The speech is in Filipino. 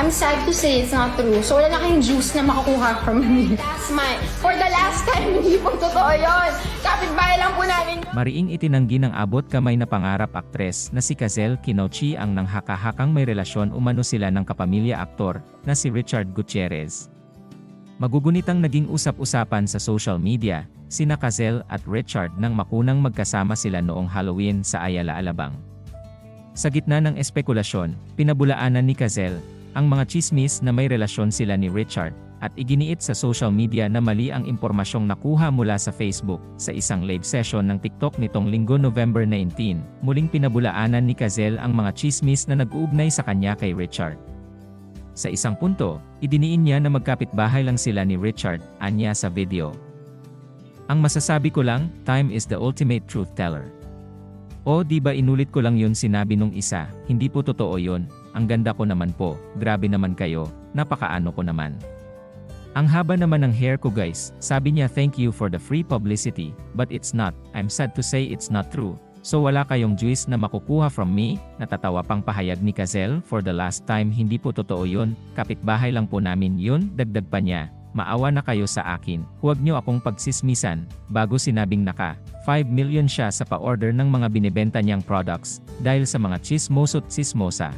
I'm sad to say it's not true. So, wala na kayong juice na makukuha from me. Last my, for the last time, hindi po totoo yun. Kapitbahay lang po namin. Mariing itinanggi ng abot kamay na pangarap aktres na si Kazel Kinochi ang nanghakahakang may relasyon umano sila ng kapamilya aktor na si Richard Gutierrez. Magugunitang naging usap-usapan sa social media, sina Kazel at Richard nang makunang magkasama sila noong Halloween sa Ayala Alabang. Sa gitna ng espekulasyon, pinabulaanan ni Kazel ang mga chismis na may relasyon sila ni Richard at iginiit sa social media na mali ang impormasyong nakuha mula sa Facebook sa isang live session ng TikTok nitong linggo November 19. Muling pinabulaanan ni Kazel ang mga chismis na nag-uugnay sa kanya kay Richard. Sa isang punto, idiniin niya na magkapit-bahay lang sila ni Richard, anya sa video. Ang masasabi ko lang, time is the ultimate truth teller. O di ba inulit ko lang yun sinabi nung isa, hindi po totoo yun, ang ganda ko naman po, grabe naman kayo, napakaano ko naman. Ang haba naman ng hair ko guys, sabi niya thank you for the free publicity, but it's not, I'm sad to say it's not true. So wala kayong juice na makukuha from me, natatawa pang pahayag ni Kazel for the last time. Hindi po totoo yun, kapitbahay lang po namin yun, dagdag pa niya, maawa na kayo sa akin, huwag niyo akong pagsismisan, bago sinabing naka, 5 million siya sa pa-order ng mga binibenta niyang products, dahil sa mga chismoso't chismosa.